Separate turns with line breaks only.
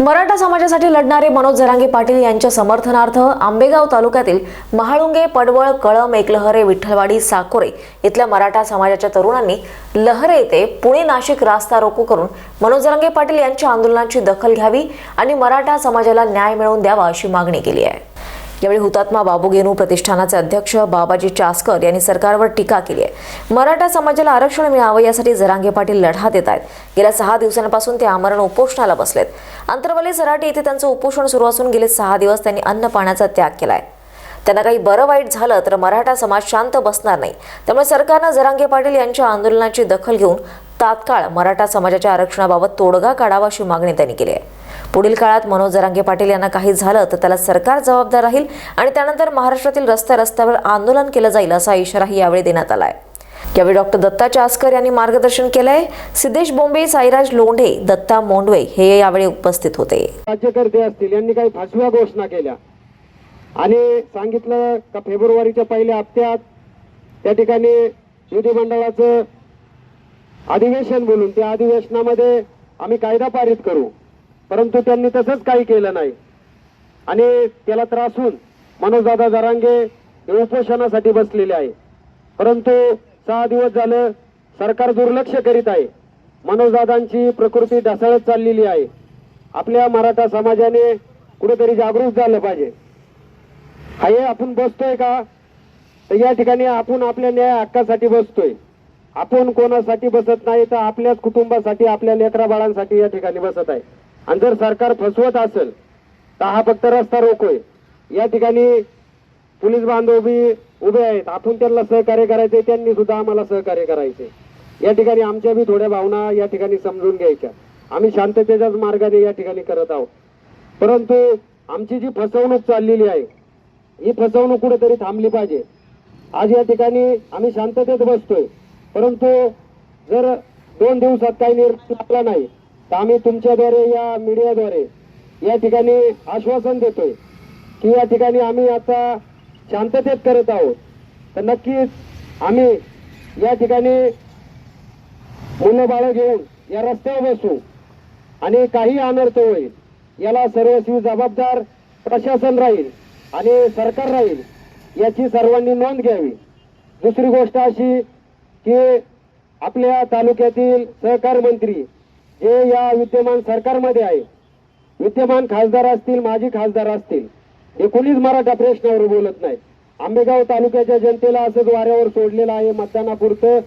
मराठा समाजासाठी लढणारे मनोज जरांगे पाटील यांच्या समर्थनार्थ आंबेगाव तालुक्यातील महाळुंगे पडवळ कळम एकलहरे विठ्ठलवाडी साकोरे इथल्या मराठा समाजाच्या तरुणांनी लहरे येथे पुणे नाशिक रास्ता रोको करून मनोज जरांगे पाटील यांच्या आंदोलनाची दखल घ्यावी आणि मराठा समाजाला न्याय मिळवून द्यावा अशी मागणी केली आहे. यावेळी हुतात्मा बाबू गेनू प्रतिष्ठानाचे अध्यक्ष बाबाजी चासकर यांनी सरकारवर टीका केली आहे. मराठा समाजाला आरक्षण मिळावं यासाठी जरांगे पाटील लढा देत आहेत. गेल्या सहा दिवसांपासून ते आमरण उपोषणाला बसलेत. अंतरवली सराटी येथे त्यांचं उपोषण सुरू असून गेले सहा दिवस त्यांनी अन्न पाण्याचा त्याग केलाय त्यांना काही बरं वाईट झालं तर मराठा समाज शांत बसणार नाही. त्यामुळे सरकारनं जरांगे पाटील यांच्या आंदोलनाची दखल घेऊन तात्काळ मराठा समाजाच्या आरक्षणाबाबत तोडगा काढावा अशी मागणी त्यांनी केली आहे. पुढील काळात मनोज जरांगे पाटील यांना काही झालं तर त्याला सरकार जबाबदार राहील आणि त्यानंतर महाराष्ट्रातील रस्त्या रस्त्यावर आंदोलन केलं जाईल असा इशाराही यावेळी देण्यात आला आहे यावेळी डॉक्टर दत्ता चासकर यांनी मार्गदर्शन केलंय. सिद्धेश बोंबे साईराज लोंढे दत्ता मोंडवे हे यावेळी उपस्थित होते.
राज्यकर्ते असतील यांनी काही फसव्या घोषणा केल्या. आणि सांगितलं का फेब्रुवारीच्या पहिल्या हप्त्यात त्या ठिकाणी विधिमंडळाचं अधिवेशन बोलून त्या अधिवेशनामध्ये आम्ही कायदा पारित करू. परंतु त्यांनी तसंच काही केलं नाही. आणि त्याला त्रासून मनोजदादा जरांगे हे उपोषणासाठी बसलेले आहे परंतु सहा दिवस झालं सरकार दुर्लक्ष करीत आहे. मनोजदादांची प्रकृती ढासळत चाललेली आहे. आपल्या मराठा समाजाने कुठेतरी जागरूक झालं पाहिजे. हाय आपण बसतोय का? तर या ठिकाणी आपण आपल्या न्याय हक्कासाठी बसतोय. आपण कोणासाठी बसत नाही तर आपल्याच कुटुंबासाठी आपल्या लेकरा बाळांसाठी या ठिकाणी बसत आहे. आणि जर सरकार फसवत असेल तर हा फक्त रस्ता रोखोय. या ठिकाणी पोलीस बांधव बी उभे आहेत. आपण त्यांना सहकार्य करायचे त्यांनी सुद्धा आम्हाला सहकार्य करायचे या ठिकाणी आमच्या बी थोड्या भावना या ठिकाणी समजून घ्यायच्या. आम्ही शांततेच्याच मार्गाने या ठिकाणी करत आहोत. परंतु आमची जी फसवणूक चाललेली आहे ही फसवणूक कुठेतरी थांबली पाहिजे. आज या ठिकाणी आम्ही शांततेत बसतोय. परंतु जर दोन दिवसात काही निर्णय लागला नाही तर आम्ही तुमच्याद्वारे या मीडियाद्वारे या ठिकाणी आश्वासन देतोय की या ठिकाणी आम्ही आता शांततेत करत आहोत. तर नक्कीच आम्ही या ठिकाणी मुलं बाळं घेऊन या रस्त्यावर बसू आणि काही अनर्थ होईल. याला सर्वस्वी जबाबदार प्रशासन राहील आणि सरकार राहील याची सर्वांनी नोंद घ्यावी. दुसरी गोष्ट अशी की आपल्या तालुक्यातील सहकार मंत्री जे या विद्यमान सरकारमध्ये आहे. विद्यमान खासदार असतील माजी खासदार असतील. हे कोणीच मराठा प्रश्नावर बोलत नाही आंबेगाव तालुक्याच्या जनतेला असंच वाऱ्यावर सोडलेलं आहे. मतदानापुरतं